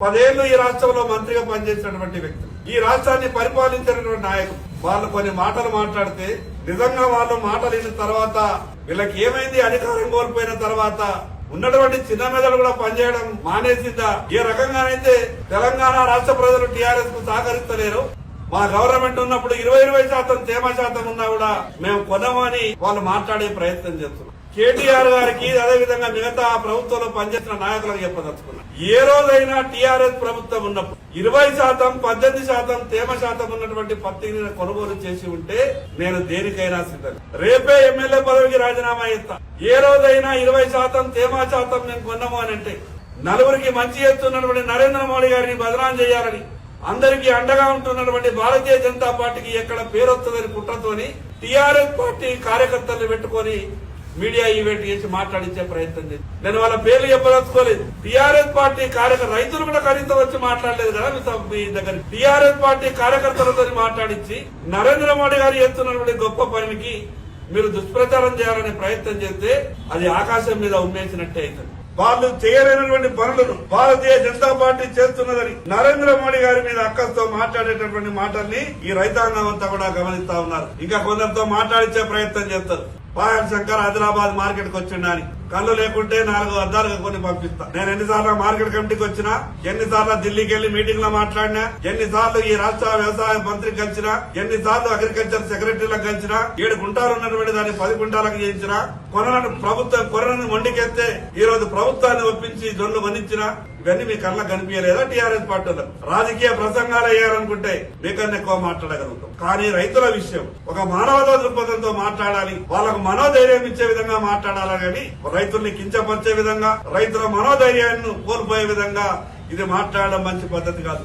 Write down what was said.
పదేళ్ళు ఈ రాష్ట్రంలో మంత్రిగా పనిచేసినటువంటి వ్యక్తులు ఈ రాష్ట్రాన్ని పరిపాలించినటువంటి నాయకులు వాళ్ళు కొన్ని మాటలు మాట్లాడితే నిజంగా వాళ్ళు మాటలు విన్న తర్వాత వీళ్ళకి ఏమైంది? అధికారం కోల్పోయిన తర్వాత ఉన్నటువంటి చిన్న మెదడు కూడా పనిచేయడం మానేసిందా? ఏ రకంగానైతే తెలంగాణ రాష్ట్ర ప్రజలు టీఆర్ఎస్కు సహకరిస్తలేరు మా గవర్నమెంట్ ఉన్నప్పుడు ఇరవై ఇరవై శాతం తేమ శాతం ఉన్నా కూడా మేము కొనమని వాళ్ళు మాట్లాడే ప్రయత్నం చేస్తున్నాం. కేటీఆర్ గారికి అదే విధంగా మిగతా ప్రభుత్వంలో పనిచేసిన నాయకులకు చెప్పదలుచుకున్నా. ఏ రోజైనా టీఆర్ఎస్ ప్రభుత్వం ఉన్నప్పుడు ఇరవై శాతం పద్దెనిమిది శాతం తేమ శాతం ఉన్నటువంటి పత్తిని కొనుగోలు చేసి ఉంటే నేను దేనికైనా సిద్ధం. రేపే ఎమ్మెల్యే పదవికి రాజీనామా ఇస్తా ఏ రోజైనా ఇరవై శాతం తేమ శాతం నేను కొన్నాము అని అంటే నలుగురికి మంచి చేస్తున్నటువంటి నరేంద్ర మోడీ గారిని బదనాం చేయాలని అందరికీ అండగా ఉంటున్నటువంటి భారతీయ జనతా పార్టీకి ఎక్కడ పేరొస్తుందని కుట్రతోని టీఆర్ఎస్ పార్టీ కార్యకర్తలు పెట్టుకొని మీడియా ఈవెంట్ చేసి మాట్లాడించే ప్రయత్నం చేసి. నేను వాళ్ళ పేర్లు చెప్పదలుచుకోలేదు. టీఆర్ఎస్ పార్టీ కార్యకర్త రైతులు కూడా కనీసం వచ్చి మాట్లాడలేదు కదా మీ మీ దగ్గర. టీఆర్ఎస్ పార్టీ కార్యకర్తలతో మాట్లాడించి నరేంద్ర మోడీ గారు చేస్తున్నటువంటి గొప్ప పనికి మీరు దుష్ప్రచారం చేయాలనే ప్రయత్నం చేస్తే అది ఆకాశం మీద ఉమ్మేసినట్టే అవుతుంది. వాళ్ళు చేయలేనటువంటి పనులను భారతీయ జనతా పార్టీ చేస్తున్నదని నరేంద్ర మోడీ గారి మీద అక్కస్తో మాట్లాడేటటువంటి మాటల్ని ఈ రైతాంగం అంతా కూడా గమనిస్తా ఉన్నారు. ఇంకా కొందరితో మాట్లాడించే ప్రయత్నం చేస్తారు. పాయల్ శంకర్ ఆదిలాబాద్ మార్కెట్కి కి కళ్ళు లేకుంటే నాలుగు అద్దాలుగా కొన్ని పంపిస్తా. నేను ఎన్నిసార్లు మార్కెట్ కమిటీకి వచ్చినా ఎన్నిసార్లు ఢిల్లీకి వెళ్ళి మీటింగ్లో మాట్లాడినా ఎన్నిసార్లు ఈ రాష్ట్ర వ్యవసాయ మంత్రి కలిసినా ఎన్నిసార్లు అగ్రికల్చర్ సెక్రటరీలకు కలిసినా ఏడు గుంటాలు ఉన్నటువంటి దాన్ని పది గుంటాలకు చేయించిన కొనలను ప్రభుత్వం కొనలను వండికెత్తే ఈ రోజు ప్రభుత్వాన్ని ఒప్పించి జొన్లు మన్నించిన ఇవన్నీ మీ కళ్ళకు కనిపించలేదా టీఆర్ఎస్ పార్టీలకు రాజకీయ ప్రసంగాలు అయ్యారనుకుంటే మీకన్నా ఎక్కువ మాట్లాడగలుగుతాం. కానీ రైతుల విషయం ఒక మానవతా దృక్పథంతో మాట్లాడాలి వాళ్ళకు మనోధైర్యం ఇచ్చే విధంగా మాట్లాడాలి కానీ రైతుల్ని కించపరిచే విధంగా రైతుల మనోధైర్యాన్ని కోల్పోయే విధంగా ఇది మాట్లాడడం మంచి పద్ధతి కాదు.